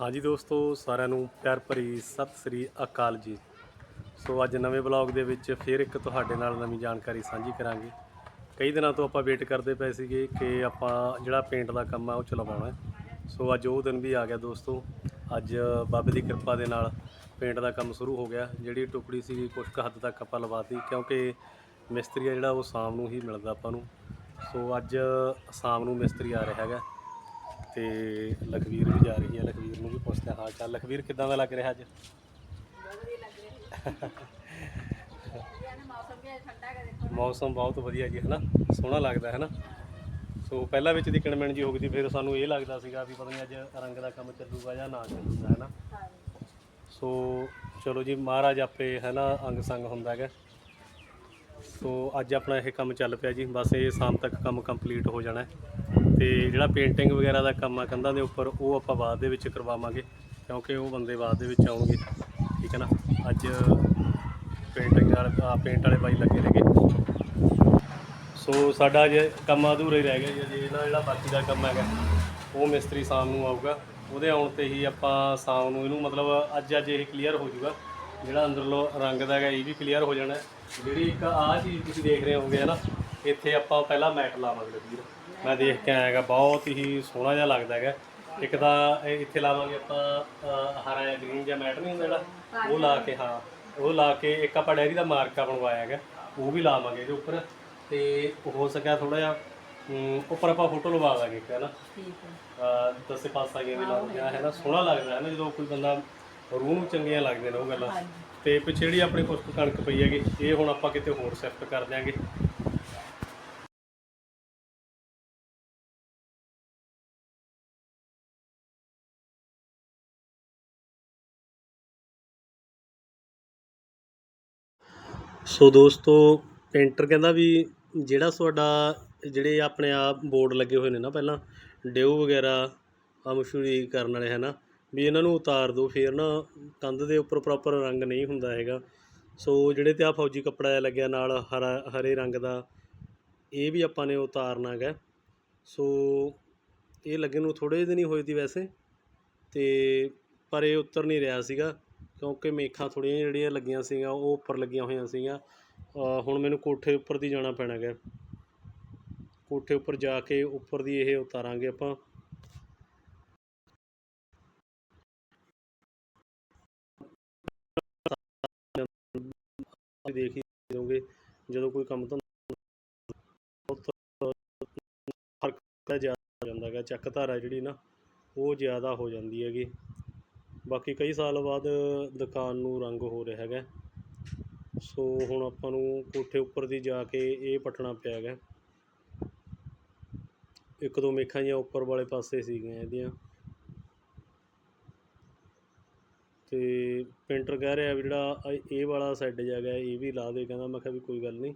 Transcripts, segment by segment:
ਹਾਂਜੀ ਦੋਸਤੋ, ਸਾਰਿਆਂ ਨੂੰ ਪਿਆਰ ਭਰੀ ਸਤਿ ਸ੍ਰੀ ਅਕਾਲ ਜੀ। ਸੋ ਅੱਜ ਨਵੇਂ ਬਲੌਗ ਦੇ ਵਿੱਚ ਫਿਰ ਇੱਕ ਤੁਹਾਡੇ ਨਾਲ ਨਵੀਂ ਜਾਣਕਾਰੀ ਸਾਂਝੀ ਕਰਾਂਗੇ। ਕਈ ਦਿਨਾਂ ਤੋਂ ਆਪਾਂ ਵੇਟ ਕਰਦੇ ਪਏ ਸੀਗੇ ਕਿ ਆਪਾਂ ਜਿਹੜਾ ਪੇਂਟ ਦਾ ਕੰਮ ਆ ਉਹ ਚਲਵਾਉਣਾ ਸੋ ਅੱਜ ਉਹ ਦਿਨ ਵੀ ਆ ਗਿਆ ਦੋਸਤੋ। ਅੱਜ ਬਾਬੇ ਦੀ ਕਿਰਪਾ ਦੇ ਨਾਲ ਪੇਂਟ ਦਾ ਕੰਮ ਸ਼ੁਰੂ ਹੋ ਗਿਆ। ਜਿਹੜੀ ਟੁਕੜੀ ਸੀ ਕੁਝ ਕੁ ਹੱਦ ਤੱਕ ਆਪਾਂ ਲਵਾਤੀ, ਕਿਉਂਕਿ ਮਿਸਤਰੀ ਆ ਜਿਹੜਾ ਉਹ ਸ਼ਾਮ ਨੂੰ ਹੀ ਮਿਲਦਾ ਆਪਾਂ ਨੂੰ। ਸੋ ਅੱਜ ਸ਼ਾਮ ਨੂੰ ਮਿਸਤਰੀ ਆ ਰਿਹਾ ਹੈਗਾ। ਤੇ ਲਖਵੀਰ ਵੀ ਜਾ ਰਹੀ ਹੈ, ਲਖਵੀਰ ਨੂੰ ਵੀ ਪੁੱਛਦੇ ਹਾਂ। ਹਾਲ ਚਾਲ ਲਖਵੀਰ, ਕਿਦਾਂ ਦਾ ਲੱਗ ਰਿਹਾ ਅੱਜ? ਮੌਸਮ ਬਹੁਤ ਵਧੀਆ ਜੀ, ਹਨਾ? ਸੋਹਣਾ ਲੱਗਦਾ ਹੈ ਨਾ ਸੋ ਪਹਿਲਾਂ ਵਿੱਚ ਦੀ ਕਿਣਮਣ ਜੀ ਹੋ ਗਈ ਸੀ, ਫਿਰ ਸਾਨੂੰ ਇਹ ਲੱਗਦਾ ਸੀਗਾ ਵੀ ਪਤਾ ਨਹੀਂ ਅੱਜ ਰੰਗ ਦਾ ਕੰਮ ਚੱਲੂਗਾ ਜਾਂ ਨਾ ਚੱਲੂਗਾ ਹੈ ਨਾ ਸੋ ਚਲੋ ਜੀ, ਮਹਾਰਾਜ ਆਪੇ ਹੈ ਨਾ ਅੰਗ ਸੰਗ ਹੁੰਦਾ ਹੈਗਾ। ਸੋ ਅੱਜ ਆਪਣਾ ਇਹ ਕੰਮ ਚੱਲ ਪਿਆ ਜੀ, ਬਸ ਇਹ ਸ਼ਾਮ ਤੱਕ ਕੰਮ ਕੰਪਲੀਟ ਹੋ ਜਾਣਾ ਹੈ। ਤੇ ਜਿਹੜਾ ਪੇਂਟਿੰਗ ਵਗੈਰਾ ਦਾ ਕੰਮ ਆ ਕੰਧਾਂ ਦੇ ਉੱਪਰ, ਉਹ ਆਪਾਂ ਬਾਅਦ ਦੇ ਵਿੱਚ ਕਰਵਾਵਾਂਗੇ, ਕਿਉਂਕਿ ਉਹ ਬੰਦੇ ਬਾਅਦ ਦੇ ਵਿੱਚ ਆਉਣਗੇ, ਠੀਕ ਹੈ ਨਾ? ਅੱਜ ਪੇਂਟਿੰਗ ਵਾਲੇ ਪੇਂਟ ਵਾਲੇ ਬਾਈ ਲੱਗੇ ਨੇਗੇ। ਸੋ ਸਾਡਾ ਜੇ ਕੰਮ ਅਧੂਰਾ ਹੀ ਰਹਿ ਗਿਆ ਜੀ, ਅਜੇ ਇਹਨਾਂ ਜਿਹੜਾ ਬਾਕੀ ਦਾ ਕੰਮ ਹੈਗਾ, ਉਹ ਮਿਸਤਰੀ ਸ਼ਾਮ ਨੂੰ ਆਊਗਾ। ਉਹਦੇ ਆਉਣ ਤੇ ਹੀ ਆਪਾਂ ਸ਼ਾਮ ਨੂੰ ਇਹਨੂੰ ਮਤਲਬ ਅੱਜ ਅੱਜ ਇਹ ਕਲੀਅਰ ਹੋ ਜਾਊਗਾ। ਜਿਹੜਾ ਅੰਦਰਲੋ ਰੰਗ ਦਾ ਹੈਗਾ, ਇਹ ਵੀ ਕਲੀਅਰ ਹੋ ਜਾਣਾ। ਜਿਹੜੀ ਇੱਕ ਆਹ ਚੀਜ਼ ਤੁਸੀਂ ਦੇਖ ਰਹੇ ਹੋਗੇ ਹੈ ਨਾ? ਇੱਥੇ ਆਪਾਂ ਪਹਿਲਾਂ ਮੈਟ ਲਾਵਾਂਗੇ ਵੀਰ। ਮੈਂ ਦੇਖ ਕੇ ਆਇਆਗਾ ਬਹੁਤ ਹੀ ਸੋਹਣਾ ਜਿਹਾ ਲੱਗਦਾ ਹੈਗਾ। ਇੱਕ ਤਾਂ ਇਹ ਇੱਥੇ ਲਾਵਾਂਗੇ ਆਪਾਂ ਹਰਾ ਜਾਂ ਗ੍ਰੀਨ ਜਾਂ ਮੈਟ ਨਹੀਂ ਹੁੰਦਾ ਜਿਹੜਾ? ਉਹ ਲਾ ਕੇ ਹਾਂ ਉਹ ਲਾ ਕੇ ਇੱਕ ਆਪਾਂ ਡੈਰੀ ਦਾ ਮਾਰਕਾ ਬਣਵਾਇਆ ਹੈਗਾ ਉਹ ਵੀ ਲਾਵਾਂਗੇ ਇਹਦੇ ਉੱਪਰ। ਤੇ ਹੋ ਸਕਿਆ ਥੋੜਾ ਜਿਹਾ ਉੱਪਰ ਆਪਾਂ ਫੋਟੋ ਲਵਾ ਦਾਂਗੇ ਇੱਕ ਹੈ। ਨਾ ਅਹ, ਦਸੇ ਪਾਸਾ ਜਿਵੇਂ ਲਾਉਂਦੇ ਆ ਹੈ ਨਾ ਸੋਹਣਾ ਲੱਗਦਾ ਹੈ ਨਾ ਜਦੋਂ ਕੋਈ ਬੰਦਾ ਰੂਹ ਨੂੰ ਚੰਗੀਆਂ ਲੱਗਦੀਆਂ ਨੇ ਉਹ ਗੱਲਾਂ। ਤੇ ਪਿੱਛੇ ਜਿਹੜੀ ਆਪਣੀ ਕੁਛ ਕੁ ਕਣਕ ਪਈ ਹੈਗੀ ਇਹ ਹੁਣ ਆਪਾਂ ਕਿਤੇ ਹੋਰ ਸ਼ਿਫਟ ਕਰ ਦਿਆਂਗੇ। ਸੋ ਦੋਸਤੋ ਪੇਂਟਰ ਕਹਿੰਦਾ ਵੀ ਜਿਹੜਾ ਤੁਹਾਡਾ, ਜਿਹੜੇ ਆਪਣੇ ਆ ਬੋਰਡ ਲੱਗੇ ਹੋਏ ਨੇ ਨਾ ਪਹਿਲਾਂ, ਡਿਊ ਵਗੈਰਾ ਆ ਮਸ਼ਹੂਰੀ ਕਰਨ ਵਾਲੇ ਹੈ ਨਾ ਵੀ ਇਹਨਾਂ ਨੂੰ ਉਤਾਰ ਦਿਓ, ਫਿਰ ਨਾ ਕੰਧ ਦੇ ਉੱਪਰ ਪ੍ਰੋਪਰ ਰੰਗ ਨਹੀਂ ਹੁੰਦਾ ਹੈਗਾ। ਸੋ ਜਿਹੜੇ ਤੇ ਆ ਫੌਜੀ ਕੱਪੜਾ ਜਿਹਾ ਲੱਗਿਆ ਨਾਲ ਹਰਾ, ਹਰੇ ਰੰਗ ਦਾ, ਇਹ ਵੀ ਆਪਾਂ ਨੇ ਉਤਾਰਨਾ ਹੈਗਾ। ਸੋ ਇਹ ਲੱਗੇ ਨੂੰ ਥੋੜੇ ਦਿਨ ਹੀ ਹੋਏ ਸੀ ਵੈਸੇ, ਤੇ ਪਰ ਇਹ ਉਤਰ ਨਹੀਂ ਰਿਹਾ ਸੀਗਾ। ਕਿਉਂਕਿ ਮੇਖਾਂ ਥੋੜ੍ਹੀਆਂ ਜਿਹੜੀਆਂ ਲੱਗੀਆਂ ਸੀਗੀਆਂ, ਉਹ ਉੱਪਰ ਲੱਗੀਆਂ ਹੋਈਆਂ ਸੀਗੀਆਂ। ਹੁਣ ਮੈਨੂੰ ਕੋਠੇ ਉੱਪਰ ਦੀ ਜਾਣਾ ਪੈਣਾ ਗਾ। ਕੋਠੇ ਉੱਪਰ ਜਾ ਕੇ ਉੱਪਰ ਦੀ ਇਹ ਉਤਾਰਾਂਗੇ ਆਪਾਂ। ਦੇਖ ਹੀ ਲਓਗੇ ਜਦੋਂ ਕੋਈ ਕੰਮ ਤਾਂ ਫ਼ਰਕ ਤਾਂ ਜ਼ਿਆਦਾ ਹੋ ਜਾਂਦਾ ਹੈਗਾ ਚੱਕ ਧਾਰਾ ਜਿਹੜੀ ਨਾ, ਉਹ ਜ਼ਿਆਦਾ ਹੋ ਜਾਂਦੀ ਹੈਗੀ। ਬਾਕੀ ਕਈ ਸਾਲ ਬਾਅਦ ਦੁਕਾਨ ਨੂੰ ਰੰਗ ਹੋ ਰਿਹਾ ਹੈਗਾ। ਸੋ ਹੁਣ ਆਪਾਂ ਨੂੰ ਕੋਠੇ ਉੱਪਰ ਦੀ ਜਾ ਕੇ ਇਹ ਪਟਣਾ ਪਿਆ ਹੈਗਾ। ਇੱਕ ਦੋ ਮੇਖਾਂ ਜਿਹੀਆਂ ਉੱਪਰ ਵਾਲੇ ਪਾਸੇ ਸੀਗੀਆਂ ਇਹਦੀਆਂ। ਤੇ ਪੇਂਟਰ ਕਹਿ ਰਿਹਾ ਵੀ ਜਿਹੜਾ ਇਹ- ਵਾਲਾ ਸਾਈਡ ਜਿਹਾ ਹੈਗਾ, ਇਹ ਵੀ ਲਾ ਦੇ। ਕਹਿੰਦਾ, ਮੈਂ ਕਿਹਾ ਵੀ ਕੋਈ ਗੱਲ ਨਹੀਂ,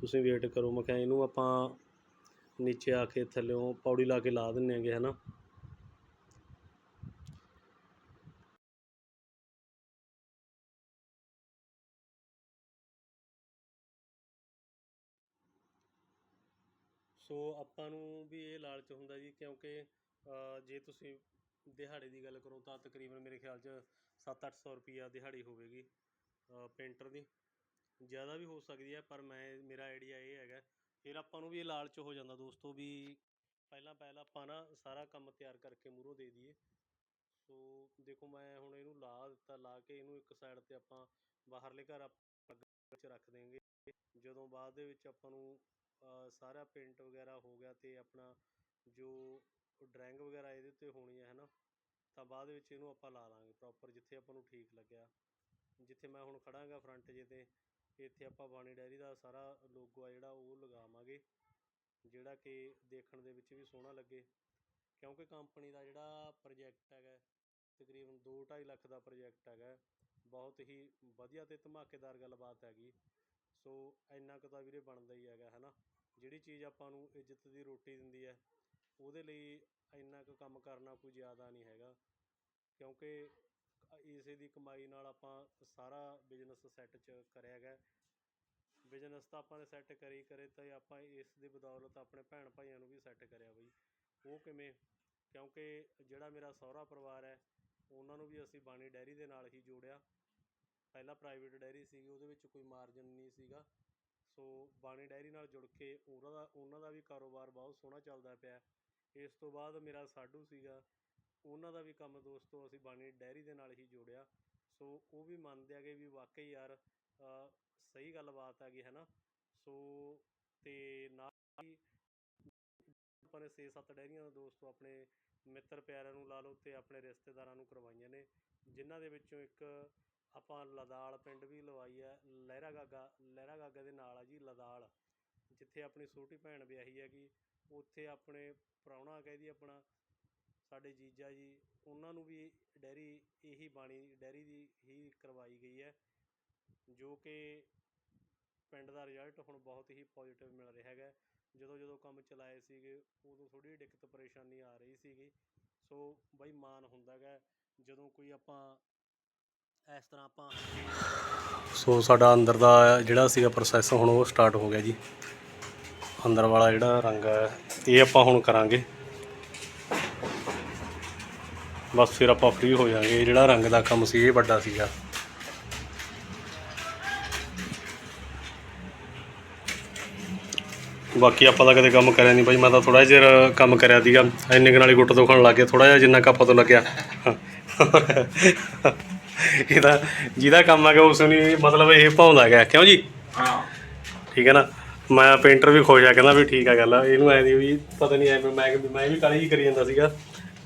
ਤੁਸੀਂ ਵੇਟ ਕਰੋ। ਮੈਂ ਕਿਹਾ ਇਹਨੂੰ ਆਪਾਂ ਨੀਚੇ ਆ ਕੇ ਥੱਲਿਓਂ ਪੌੜੀ ਲਾ ਕੇ ਲਾ ਦਿੰਨੇ ਹੈਗੇ, ਹਨਾ। ਸੋ ਆਪਾਂ ਨੂੰ ਵੀ ਇਹ ਲਾਲਚ ਹੁੰਦਾ ਜੀ, ਕਿਉਂਕਿ ਜੇ ਤੁਸੀਂ ਦਿਹਾੜੇ ਦੀ ਗੱਲ ਕਰੋ ਤਾਂ ਤਕਰੀਬਨ ਮੇਰੇ ਖਿਆਲ 'ਚ 7-800 ਰੁਪਈਆ ਦਿਹਾੜੀ ਹੋਵੇਗੀ ਪੇਂਟਰ ਦੀ। ਜ਼ਿਆਦਾ ਵੀ ਹੋ ਸਕਦੀ ਹੈ, ਪਰ ਮੈਂ, ਮੇਰਾ ਆਈਡੀਆ ਇਹ ਹੈਗਾ, ਫਿਰ ਆਪਾਂ ਨੂੰ ਵੀ ਇਹ ਲਾਲਚ ਹੋ ਜਾਂਦਾ ਦੋਸਤੋ ਵੀ ਪਹਿਲਾਂ ਪਹਿਲਾਂ ਆਪਾਂ ਨਾ ਸਾਰਾ ਕੰਮ ਤਿਆਰ ਕਰਕੇ ਮੂਹਰੋਂ ਦੇ ਦਈਏ। ਸੋ ਦੇਖੋ ਮੈਂ ਹੁਣ ਇਹਨੂੰ ਲਾ ਦਿੱਤਾ, ਲਾ ਕੇ ਇਹਨੂੰ ਇੱਕ ਸਾਈਡ ਤੇ ਆਪਾਂ ਬਾਹਰਲੇ ਘਰ ਆਪਾਂ ਵਿੱਚ ਰੱਖ ਦੇਵਾਂਗੇ। ਜਦੋਂ ਬਾਅਦ ਦੇ ਵਿੱਚ ਆਪਾਂ ਨੂੰ ਸਾਰਾ ਪੇਂਟ ਵਗੈਰਾ ਹੋ ਗਿਆ ਅਤੇ ਆਪਣਾ ਜੋ ਡਰਾਇੰਗ ਵਗੈਰਾ ਇਹਦੇ ਉੱਤੇ ਹੋਣੀ ਹੈ ਹੈ ਨਾ ਤਾਂ ਬਾਅਦ ਵਿੱਚ ਇਹਨੂੰ ਆਪਾਂ ਲਾ ਲਵਾਂਗੇ ਪ੍ਰੋਪਰ ਜਿੱਥੇ ਆਪਾਂ ਨੂੰ ਠੀਕ ਲੱਗਿਆ। ਜਿੱਥੇ ਮੈਂ ਹੁਣ ਖੜਾਂਗਾ ਫਰੰਟ ਜੇ ਤੇ, ਇੱਥੇ ਆਪਾਂ ਬਾਣੀ ਡੈਰੀ ਦਾ ਸਾਰਾ ਲੋਗੋ ਆ ਜਿਹੜਾ ਉਹ ਲਗਾਵਾਂਗੇ, ਜਿਹੜਾ ਕਿ ਦੇਖਣ ਦੇ ਵਿੱਚ ਵੀ ਸੋਹਣਾ ਲੱਗੇ। ਕਿਉਂਕਿ ਕੰਪਨੀ ਦਾ ਜਿਹੜਾ ਪ੍ਰੋਜੈਕਟ ਹੈਗਾ, ਤਕਰੀਬਨ 2.5 ਲੱਖ ਦਾ ਪ੍ਰੋਜੈਕਟ ਹੈਗਾ, ਬਹੁਤ ਹੀ ਵਧੀਆ ਅਤੇ ਧਮਾਕੇਦਾਰ ਗੱਲਬਾਤ ਹੈਗੀ। ਸੋ ਇੰਨਾ ਕੁ ਤਾਂ ਵੀਰੇ ਬਣਦਾ ਹੀ ਹੈਗਾ ਹੈ ਨਾ ਜਿਹੜੀ ਚੀਜ਼ ਆਪਾਂ ਨੂੰ ਇੱਜ਼ਤ ਦੀ ਰੋਟੀ ਦਿੰਦੀ ਹੈ, ਉਹਦੇ ਲਈ ਇੰਨਾ ਕੁ ਕੰਮ ਕਰਨਾ ਕੋਈ ਜ਼ਿਆਦਾ ਨਹੀਂ ਹੈਗਾ। ਕਿਉਂਕਿ ਇਸੇ ਦੀ ਕਮਾਈ ਨਾਲ ਆਪਾਂ ਸਾਰਾ ਬਿਜ਼ਨਸ ਸੈੱਟ 'ਚ ਕਰਿਆ ਹੈਗਾ ਬਿਜ਼ਨਸ ਤਾਂ ਆਪਾਂ ਨੇ ਸੈੱਟ ਕਰੀ, ਕਰੇ ਤਾਂ ਆਪਾਂ ਇਸ ਦੀ ਬਦੌਲਤ ਆਪਣੇ ਭੈਣ ਭਾਈਆਂ ਨੂੰ ਵੀ ਸੈੱਟ ਕਰਿਆ ਬਈ। ਉਹ ਕਿਵੇਂ? ਕਿਉਂਕਿ ਜਿਹੜਾ ਮੇਰਾ ਸਹੁਰਾ ਪਰਿਵਾਰ ਹੈ, ਉਹਨਾਂ ਨੂੰ ਵੀ ਅਸੀਂ ਬਾਣੀ ਡੈਰੀ ਦੇ ਨਾਲ ਹੀ ਜੋੜਿਆ। ਪਹਿਲਾਂ ਪ੍ਰਾਈਵੇਟ ਡੈਰੀ ਸੀਗੀ, ਉਹਦੇ ਵਿੱਚ ਕੋਈ ਮਾਰਜਨ ਨਹੀਂ ਸੀਗਾ। ਸੋ ਬਾਣੀ ਡੈਰੀ ਨਾਲ ਜੁੜ ਕੇ ਉਹਨਾਂ ਦਾ ਉਹਨਾਂ ਦਾ ਵੀ ਕਾਰੋਬਾਰ ਬਹੁਤ ਸੋਹਣਾ ਚੱਲਦਾ ਪਿਆ। ਇਸ ਤੋਂ ਬਾਅਦ ਮੇਰਾ ਸਾਡੂ ਸੀਗਾ। ਉਹਨਾਂ ਦਾ ਵੀ ਕੰਮ ਦੋਸਤੋ ਅਸੀਂ ਬਾਣੀ ਡੈਰੀ ਦੇ ਨਾਲ ਹੀ ਜੋੜਿਆ। ਸੋ ਉਹ ਵੀ ਮੰਨਦੇ ਆਗੇ ਵੀ ਵਾਕਈ ਯਾਰ ਸਹੀ ਗੱਲਬਾਤ ਹੈਗੀ ਹੈ ਨਾ ਸੋ ਅਤੇ ਨਾਲ ਹੀ ਆਪਾਂ ਨੇ 6-7 ਡੈਰੀਆਂ ਦੋਸਤੋ ਆਪਣੇ ਮਿੱਤਰ ਪਿਆਰਿਆਂ ਨੂੰ ਲਾ ਲਓ ਅਤੇ ਆਪਣੇ ਰਿਸ਼ਤੇਦਾਰਾਂ ਨੂੰ ਕਰਵਾਈਆਂ ਨੇ, ਜਿਨ੍ਹਾਂ ਦੇ ਵਿੱਚੋਂ ਇੱਕ ਆਪਾਂ ਲਦਾਲ ਪਿੰਡ ਵੀ ਲਵਾਈ ਹੈ ਲਹਿਰਾ ਗਾਗਾ ਲਹਿਰਾ ਗਾਗਾ ਦੇ ਨਾਲ ਆ ਜੀ ਲਦਾਲ, ਜਿੱਥੇ ਆਪਣੀ ਛੋਟੀ ਭੈਣ ਵਿਆਹੀ ਹੈਗੀ, ਉੱਥੇ ਆਪਣੇ ਪ੍ਰਾਹੁਣਾ ਕਹਿ ਦਈਏ ਆਪਣਾ, ਸਾਡੇ ਜੀਜਾ ਜੀ, ਉਹਨਾਂ ਨੂੰ ਵੀ ਡੈਅਰੀ ਇਹੀ ਬਾਣੀ ਡੈਅਰੀ ਦੀ ਹੀ ਕਰਵਾਈ ਗਈ ਹੈ, ਜੋ ਕਿ ਪਿੰਡ ਦਾ ਰਿਜ਼ਲਟ ਹੁਣ ਬਹੁਤ ਹੀ ਪੋਜੀਟਿਵ ਮਿਲ ਰਿਹਾ ਹੈਗਾ, ਜਦੋਂ ਜਦੋਂ ਕੰਮ ਚਲਾਏ ਸੀਗੇ, ਉਦੋਂ ਥੋੜ੍ਹੀ ਜਿਹੀ ਦਿੱਕਤ ਪਰੇਸ਼ਾਨੀ ਆ ਰਹੀ ਸੀਗੀ, ਸੋ ਬਈ ਮਾਣ ਹੁੰਦਾ ਗਾ ਜਦੋਂ ਕੋਈ ਆਪਾਂ ਇਸ ਤਰ੍ਹਾਂ ਆਪਾਂ ਸੋ ਸਾਡਾ ਅੰਦਰ ਦਾ ਜਿਹੜਾ ਸੀਗਾ ਪ੍ਰੋਸੈਸ ਹੁਣ ਉਹ ਸਟਾਰਟ ਹੋ ਗਿਆ ਜੀ। ਅੰਦਰ ਵਾਲਾ ਜਿਹੜਾ ਰੰਗ ਹੈ, ਇਹ ਆਪਾਂ ਹੁਣ ਕਰਾਂਗੇ। ਬਸ ਫਿਰ ਆਪਾਂ ਫ੍ਰੀ ਹੋ ਜਾਾਂਗੇ ਇਹ ਜਿਹੜਾ ਰੰਗ ਦਾ ਕੰਮ ਸੀ, ਇਹ ਵੱਡਾ ਸੀਗਾ। ਬਾਕੀ ਆਪਾਂ ਤਾਂ ਕਦੇ ਕੰਮ ਕਰਿਆ ਨਹੀਂ ਬਾਈ, ਮੈਂ ਤਾਂ ਥੋੜਾ ਜਿਹਾ ਕੰਮ ਕਰਿਆ ਸੀਗਾ। ਇੰਨੇ ਕੁ ਨਾਲ ਹੀ ਗੁੱਟ ਦੁਖਣ ਲੱਗ ਗਿਆ ਥੋੜਾ ਜਿਹਾ ਜਿੰਨਾ ਕੁ ਆਪਾਂ ਤੋਂ ਲੱਗਿਆ। ਇਹਦਾ ਜਿਹਦਾ ਕੰਮ ਹੈਗਾ ਉਸ ਨੂੰ ਹੀ ਮਤਲਬ ਇਹ ਭਾਉਂਦਾ ਹੈਗਾ ਕਿਉਂ ਜੀ? ਹਾਂ। ਠੀਕ ਹੈ ਨਾ? ਮੈਂ ਪੇਂਟਰ ਵੀ ਖੁਸ਼ ਆ ਕਹਿੰਦਾ ਵੀ ਠੀਕ ਆ ਗੱਲ ਇਹਨੂੰ ਐ ਦੀ ਵੀ ਪਤਾ ਨਹੀਂ ਐਵੇਂ ਮੈਂ ਕਿ ਮੈਂ ਵੀ ਕਾਲੀ ਹੀ ਕਰੀ ਜਾਂਦਾ ਸੀਗਾ।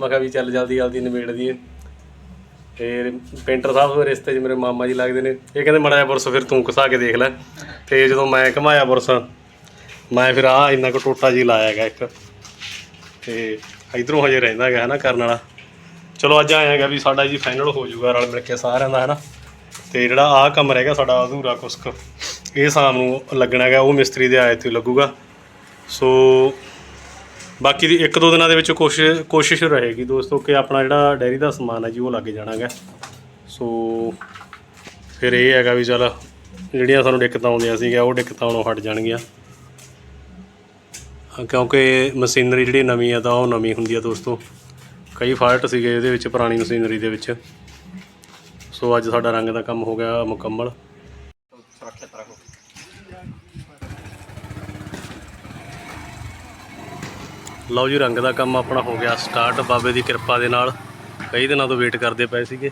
ਮੈਂ ਕਿਹਾ ਵੀ ਚੱਲ ਜਲਦੀ ਜਲਦੀ ਨਿਬੇੜ ਦਈਏ। ਤੇ ਪੇਂਟਰ ਸਾਹਿਬ ਰਿਸ਼ਤੇ 'ਚ ਮੇਰੇ ਮਾਮਾ ਜੀ ਲੱਗਦੇ ਨੇ। ਇਹ ਕਹਿੰਦੇ ਮੜਾ ਜਿਹਾ ਬੁਰਸ ਫਿਰ ਤੂੰ ਘਸਾ ਕੇ ਦੇਖ ਲੈ। ਤੇ ਜਦੋਂ ਮੈਂ ਘਮਾਇਆ ਬੁਰਸ ਮੈਂ ਫਿਰ ਆ ਇੰਨਾ ਕੁ ਟੋਟਾ ਜੀ ਲਾਇਆ ਹੈਗਾ ਇੱਕ। ਤੇ ਇਧਰੋਂ ਹਜੇ ਰਹਿੰਦਾ ਹੈਗਾ ਹਨਾ ਕਰਨ ਵਾਲਾ। ਚਲੋ ਅੱਜ ਆਏ ਹੈਗਾ ਵੀ ਸਾਡਾ ਜੀ ਫਾਈਨਲ ਹੋ ਜਾਊਗਾ ਰਲ ਮਿਲ ਕੇ ਸਾਰਿਆਂ ਦਾ, ਹਨਾ? ਤੇ ਜਿਹੜਾ ਆਹ ਕੰਮ ਰਹਿ ਗਿਆ ਸਾਡਾ ਅਧੂਰਾ ਕੁਸਕ, ਇਹ ਸ਼ਾਮ ਨੂੰ ਲੱਗਣਾ ਹੈਗਾ, ਉਹ ਮਿਸਤਰੀ ਦੇ ਆਏ ਤੇ ਲੱਗੂਗਾ। ਸੋ ਬਾਕੀ ਦੀ ਇੱਕ ਦੋ ਦਿਨਾਂ ਦੇ ਵਿੱਚ ਕੋਸ਼ਿਸ਼ ਕੋਸ਼ਿਸ਼ ਰਹੇਗੀ ਦੋਸਤੋ ਕਿ ਆਪਣਾ ਜਿਹੜਾ ਡੈਰੀ ਦਾ ਸਮਾਨ ਹੈ ਜੀ, ਉਹ ਲੱਗ ਜਾਣਾਗਾ ਸੋ ਫਿਰ ਇਹ ਹੈਗਾ ਵੀ ਚਲ, ਜਿਹੜੀਆਂ ਸਾਨੂੰ ਦਿੱਕਤਾਂ ਆਉਂਦੀਆਂ ਸੀਗੀਆਂ, ਉਹ ਦਿੱਕਤਾਂ ਆਉਣੋਂ ਹਟ ਜਾਣਗੀਆਂ। ਕਿਉਂਕਿ ਮਸ਼ੀਨਰੀ ਜਿਹੜੀ ਨਵੀਂ ਆ ਤਾਂ ਉਹ ਨਵੀਂ ਹੁੰਦੀ ਆ ਦੋਸਤੋ। ਕਈ ਫਾਲਟ ਸੀਗੇ ਇਹਦੇ ਵਿੱਚ, ਪੁਰਾਣੀ ਮਸ਼ੀਨਰੀ ਦੇ ਵਿੱਚ। ਸੋ ਅੱਜ ਸਾਡਾ ਰੰਗ ਦਾ ਕੰਮ ਹੋ ਗਿਆ ਮੁਕੰਮਲ। ਸੁਰੱਖਿਅਤ ਰਹੋ ਲਓ ਜੀ, ਰੰਗ ਦਾ ਕੰਮ ਆਪਣਾ ਹੋ ਗਿਆ ਸਟਾਰਟ ਬਾਬੇ ਦੀ ਕਿਰਪਾ ਦੇ ਨਾਲ ਕਈ ਦਿਨਾਂ ਤੋਂ ਵੇਟ ਕਰਦੇ ਪਏ ਸੀਗੇ।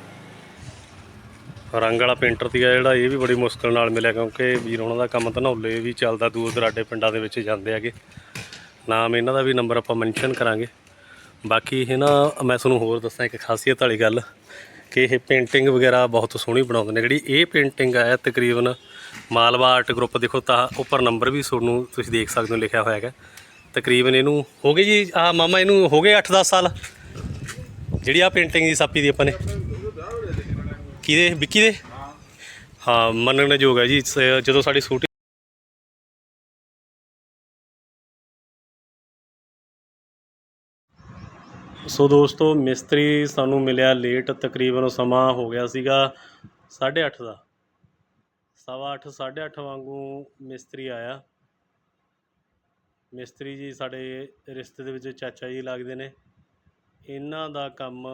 ਰੰਗ ਵਾਲਾ ਪੇਂਟਰ ਸੀਗਾ ਜਿਹੜਾ, ਇਹ ਵੀ ਬੜੀ ਮੁਸ਼ਕਲ ਨਾਲ ਮਿਲਿਆ ਕਿਉਂਕਿ ਵੀਰ ਉਹਨਾਂ ਦਾ ਕੰਮ ਧਨੌਲੇ ਵੀ ਚੱਲਦਾ ਦੂਰ ਦਰਾਡੇ ਪਿੰਡਾਂ ਦੇ ਵਿੱਚ ਜਾਂਦੇ ਹੈਗੇ। ਨਾਮ ਇਹਨਾਂ ਦਾ ਵੀ ਨੰਬਰ ਆਪਾਂ ਮੈਂਸ਼ਨ ਕਰਾਂਗੇ। ਬਾਕੀ ਇਹ ਨਾ, ਮੈਂ ਤੁਹਾਨੂੰ ਹੋਰ ਦੱਸਾਂ ਇੱਕ ਖਾਸੀਅਤ ਵਾਲੀ ਗੱਲ ਕਿ ਇਹ ਪੇਂਟਿੰਗ ਵਗੈਰਾ ਬਹੁਤ ਸੋਹਣੀ ਬਣਾਉਂਦੇ ਨੇ। ਜਿਹੜੀ ਇਹ ਪੇਂਟਿੰਗ ਹੈ ਤਕਰੀਬਨ ਮਾਲਵਾ ਆਰਟ ਗਰੁੱਪ ਦੇਖੋ ਤਾਂ ਉੱਪਰ ਨੰਬਰ ਵੀ ਤੁਹਾਨੂੰ ਤੁਸੀਂ ਦੇਖ ਸਕਦੇ ਹੋ, ਲਿਖਿਆ ਹੋਇਆ ਹੈਗਾ। ਤਕਰੀਬਨ ਇਹਨੂੰ ਹੋ ਗਏ ਜੀ ਆ ਮਾਮਾ ਇਹਨੂੰ ਹੋ ਗਏ 8-10 ਸਾਲ। ਜਿਹੜੀ ਆ ਪੇਂਟਿੰਗ ਦੀ ਸਾਪੀ ਦੀ ਆਪਾਂ ਨੇ। ਕਿਹਦੇ? ਵਿੱਕੀ ਦੇ? ਹਾਂ ਮੰਨਣ ਯੋਗ ਹੈ ਜੀ ਜਦੋਂ ਸਾਡੀ ਸ਼ੂਟਿੰਗ ਸੋ ਦੋਸਤੋ ਮਿਸਤਰੀ ਸਾਨੂੰ ਮਿਲਿਆ ਲੇਟ ਤਕਰੀਬਨ ਸਮਾਂ ਹੋ ਗਿਆ ਸੀਗਾ 8:30 ਦਾ। ਸਵਾ ਅੱਠ, ਸਾਢੇ ਅੱਠ ਵਾਂਗੂ ਮਿਸਤਰੀ ਆਇਆ। ਮਿਸਤਰੀ ਜੀ ਸਾਡੇ ਰਿਸ਼ਤੇ ਦੇ ਵਿੱਚ ਚਾਚਾ ਜੀ ਲੱਗਦੇ ਨੇ। ਇਹਨਾਂ ਦਾ ਕੰਮ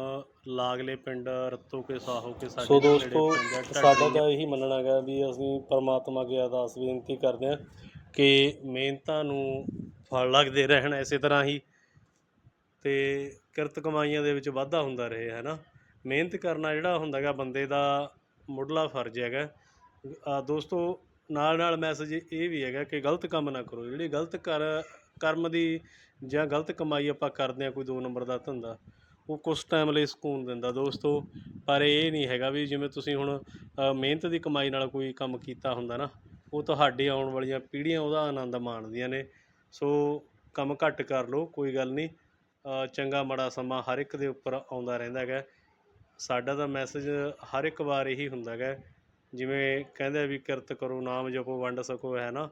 ਲਾਗਲੇ ਪਿੰਡ ਰੱਤੋ ਕੇ ਸਾਹੋ ਕੇ ਸਾਡੇ ਸੋ ਦੋਸਤੋ। ਸਾਡਾ ਤਾਂ ਇਹੀ ਮੰਨਣਾ ਹੈਗਾ ਵੀ ਅਸੀਂ ਪਰਮਾਤਮਾ ਅੱਗੇ ਅਰਦਾਸ ਬੇਨਤੀ ਕਰਦੇ ਹਾਂ ਕਿ ਮਿਹਨਤਾਂ ਨੂੰ ਫਲ ਲੱਗਦੇ ਰਹਿਣ ਇਸੇ ਤਰ੍ਹਾਂ ਹੀ ਅਤੇ ਕਿਰਤ ਕਮਾਈਆਂ ਦੇ ਵਿੱਚ ਵਾਧਾ ਹੁੰਦਾ ਰਹੇ ਹੈ ਨਾ ਮਿਹਨਤ ਕਰਨਾ ਜਿਹੜਾ ਹੁੰਦਾ ਗਾ ਬੰਦੇ ਦਾ ਮੁੱਢਲਾ ਫਰਜ਼ ਹੈਗਾ। ਦੋਸਤੋ, ਨਾਲ ਨਾਲ ਮੈਸੇਜ ਇਹ ਵੀ ਹੈਗਾ ਕਿ ਗਲਤ ਕੰਮ ਨਾ ਕਰੋ। ਜਿਹੜੀ ਗਲਤ ਕਰ, ਕਰਮ ਦੀ ਜਾਂ ਗਲਤ ਕਮਾਈ ਆਪਾਂ ਕਰਦੇ ਆ ਕੋਈ ਦੋ ਨੰਬਰ ਦਾ ਧੰਦਾ, ਉਹ ਕੁਝ ਟਾਈਮ ਲਈ ਸਕੂਨ ਦਿੰਦਾ ਦੋਸਤੋ। ਪਰ ਇਹ ਨਹੀਂ ਹੈਗਾ ਵੀ ਜਿਵੇਂ ਤੁਸੀਂ ਹੁਣ ਮਿਹਨਤ ਦੀ ਕਮਾਈ ਨਾਲ ਕੋਈ ਕੰਮ ਕੀਤਾ ਹੁੰਦਾ ਨਾ, ਉਹ ਤੁਹਾਡੇ ਆਉਣ ਵਾਲੀਆਂ ਪੀੜ੍ਹੀਆਂ ਉਹਦਾ ਆਨੰਦ ਮਾਣਦੀਆਂ ਨੇ। ਸੋ ਕੰਮ ਘੱਟ ਕਰ ਲਓ, ਕੋਈ ਗੱਲ ਨਹੀਂ। ਚੰਗਾ ਮਾੜਾ ਸਮਾਂ ਹਰ ਇੱਕ ਦੇ ਉੱਪਰ ਆਉਂਦਾ ਰਹਿੰਦਾ ਹੈਗਾ। ਸਾਡਾ ਤਾਂ ਮੈਸੇਜ ਹਰ ਇੱਕ ਵਾਰ ਇਹੀ ਹੁੰਦਾ ਹੈਗਾ, ਜਿਵੇਂ ਕਹਿੰਦੇ ਵੀ ਕਿਰਤ ਕਰੋ, ਨਾਮ ਜਪੋ, ਵੰਡ ਸਕੋ, ਹੈ ਨਾ?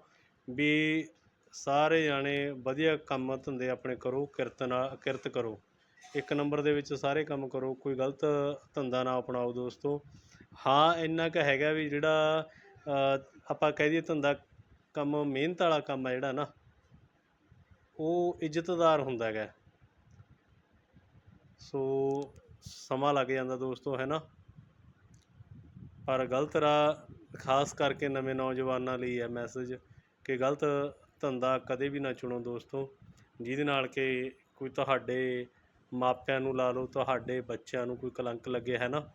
ਵੀ ਸਾਰੇ ਜਾਣੇ ਵਧੀਆ ਕੰਮ ਧੰਦੇ ਆਪਣੇ ਕਰੋ, ਕਿਰਤ ਨਾਲ, ਕਿਰਤ ਕਰੋ। ਇੱਕ ਨੰਬਰ ਦੇ ਵਿੱਚ ਸਾਰੇ ਕੰਮ ਕਰੋ, ਕੋਈ ਗਲਤ ਧੰਦਾ ਨਾ ਅਪਣਾਓ ਦੋਸਤੋ। ਹਾਂ, ਇੰਨਾ ਕੁ ਹੈਗਾ ਵੀ ਜਿਹੜਾ ਆਪਾਂ ਕਹਿ ਦਈਏ ਧੰਦਾ ਕੰਮ, ਮਿਹਨਤ ਵਾਲਾ ਕੰਮ ਹੈ ਜਿਹੜਾ ਨਾ, ਉਹ ਇੱਜ਼ਤਦਾਰ ਹੁੰਦਾ ਹੈਗਾ। ਸੋ ਸਮਾਂ ਲੱਗ ਜਾਂਦਾ ਦੋਸਤੋ, ਹੈ ਨਾ? ਪਰ ਗਲਤ ਰਾਹ ਖਾਸ ਕਰਕੇ ਨਵੇਂ ਨੌਜਵਾਨਾਂ ਲਈ ਹੈ ਮੈਸੇਜ ਕਿ ਗਲਤ ਧੰਦਾ ਕਦੇ ਵੀ ਨਾ ਚੁਣੋ ਦੋਸਤੋ, ਜਿਹਦੇ ਨਾਲ ਕਿ ਕੋਈ ਤੁਹਾਡੇ ਮਾਪਿਆਂ ਨੂੰ ਲਾ ਲਓ, ਤੁਹਾਡੇ ਬੱਚਿਆਂ ਨੂੰ ਕੋਈ ਕਲੰਕ ਲੱਗੇ, ਹੈ ਨਾ?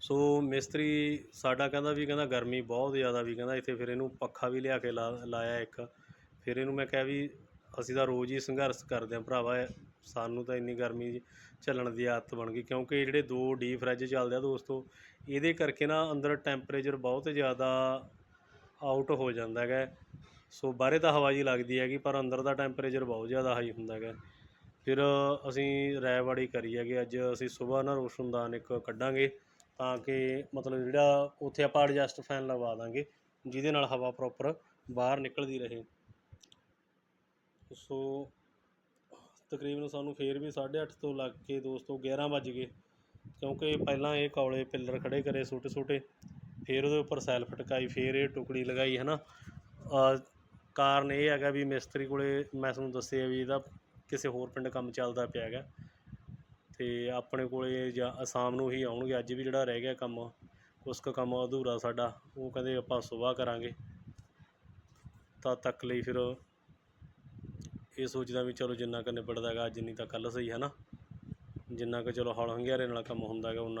ਸੋ ਮਿਸਤਰੀ ਸਾਡਾ ਕਹਿੰਦਾ ਵੀ ਕਹਿੰਦਾ ਗਰਮੀ ਬਹੁਤ ਜ਼ਿਆਦਾ ਵੀ ਕਹਿੰਦਾ, ਇੱਥੇ ਫਿਰ ਇਹਨੂੰ ਪੱਖਾ ਵੀ ਲਿਆ ਕੇ ਲਾ, ਲਾਇਆ ਇੱਕ, ਫਿਰ ਇਹਨੂੰ ਮੈਂ ਕਿਹਾ ਵੀ ਅਸੀਂ ਤਾਂ ਰੋਜ਼ ਹੀ ਸੰਘਰਸ਼ ਕਰਦੇ ਹਾਂ ਭਰਾਵਾ ਸਾਨੂੰ ਤਾਂ ਇੰਨੀ ਗਰਮੀ ਝੱਲਣ ਦੀ ਆਦਤ ਬਣ ਗਈ, ਕਿਉਂਕਿ ਜਿਹੜੇ ਦੋ ਡੀ ਫਰਿੱਜ ਚੱਲਦੇ ਆ ਦੋਸਤੋ, ਇਹਦੇ ਕਰਕੇ ਨਾ ਅੰਦਰ ਟੈਂਪਰੇਚਰ ਬਹੁਤ ਜ਼ਿਆਦਾ ਆਊਟ ਹੋ ਜਾਂਦਾ ਹੈਗਾ। ਸੋ ਬਾਹਰੇ ਤਾਂ ਹਵਾ ਜੀ ਲੱਗਦੀ ਹੈਗੀ, ਪਰ ਅੰਦਰ ਦਾ ਟੈਂਪਰੇਚਰ ਬਹੁਤ ਜ਼ਿਆਦਾ ਹਾਈ ਹੁੰਦਾ ਹੈਗਾ। ਫਿਰ ਅਸੀਂ ਰੈਵਾੜੀ ਕਰੀ ਹੈਗੇ, ਅੱਜ ਅਸੀਂ ਸਵੇਰ ਨਾ ਰੋਸ਼ਨਦਾਨ ਇੱਕ ਕੱਢਾਂਗੇ, ਤਾਂ ਕਿ ਮਤਲਬ ਜਿਹੜਾ ਉੱਥੇ ਆਪਾਂ ਐਡਜਸਟ ਫੈਨ ਲਗਵਾ ਦਾਂਗੇ, ਜਿਹਦੇ ਨਾਲ ਹਵਾ ਪ੍ਰੋਪਰ ਬਾਹਰ ਨਿਕਲਦੀ ਰਹੇ। ਸੋ ਤਕਰੀਬਨ ਸਾਨੂੰ ਫੇਰ ਵੀ 8:30 ਤੋਂ ਲੱਗ ਕੇ ਦੋਸਤੋ 11 ਵੱਜ ਗਏ। ਕਿਉਂਕਿ ਪਹਿਲਾਂ ਇਹ ਕੌਲੇ ਪਿੱਲਰ ਖੜੇ ਕਰੇ ਛੋਟੇ ਛੋਟੇ, ਫਿਰ ਉਹਦੇ ਉੱਪਰ ਸੈਲਫ ਟਕਾਈ ਫਿਰ ਇਹ ਟੁਕੜੀ ਲਗਾਈ ਹੈ ਨਾ ਕਾਰਨ ਇਹ ਹੈਗਾ ਵੀ ਮਿਸਤਰੀ ਕੋਲੇ ਮੈਂ ਤੁਹਾਨੂੰ ਦੱਸਿਆ ਵੀ ਇਹਦਾ ਕਿਸੇ ਹੋਰ ਪਿੰਡ ਕੰਮ ਚੱਲਦਾ ਪਿਆ ਹੈਗਾ। ਤੇ ਆਪਣੇ ਕੋਲੇ ਜਾਂ ਸ਼ਾਮ ਨੂੰ ਹੀ ਆਉਣਗੇ, ਅੱਜ ਵੀ ਜਿਹੜਾ ਰਹਿ ਗਿਆ ਕੰਮ ਉਸ ਕੁ ਕੰਮ ਅਧੂਰਾ ਸਾਡਾ, ਉਹ ਕਹਿੰਦੇ ਆਪਾਂ ਸੁਬਾਹ ਕਰਾਂਗੇ। ਤਦ ਤੱਕ ਲਈ ਫਿਰ ਇਹ ਸੋਚਦਾ ਵੀ ਚਲੋ ਜਿੰਨਾ ਕੁ ਨਿਬੜਦਾ ਹੈਗਾ, ਜਿੰਨੀ ਤਾਂ ਕੱਲ੍ਹ ਸਹੀ ਹੈ ਨਾ। ਜਿੰਨਾ ਕੁ ਚਲੋ ਹੌਲ ਹੰਗਿਆਰੇ ਨਾਲ ਕੰਮ ਹੁੰਦਾ ਹੈਗਾ ਉਨਾ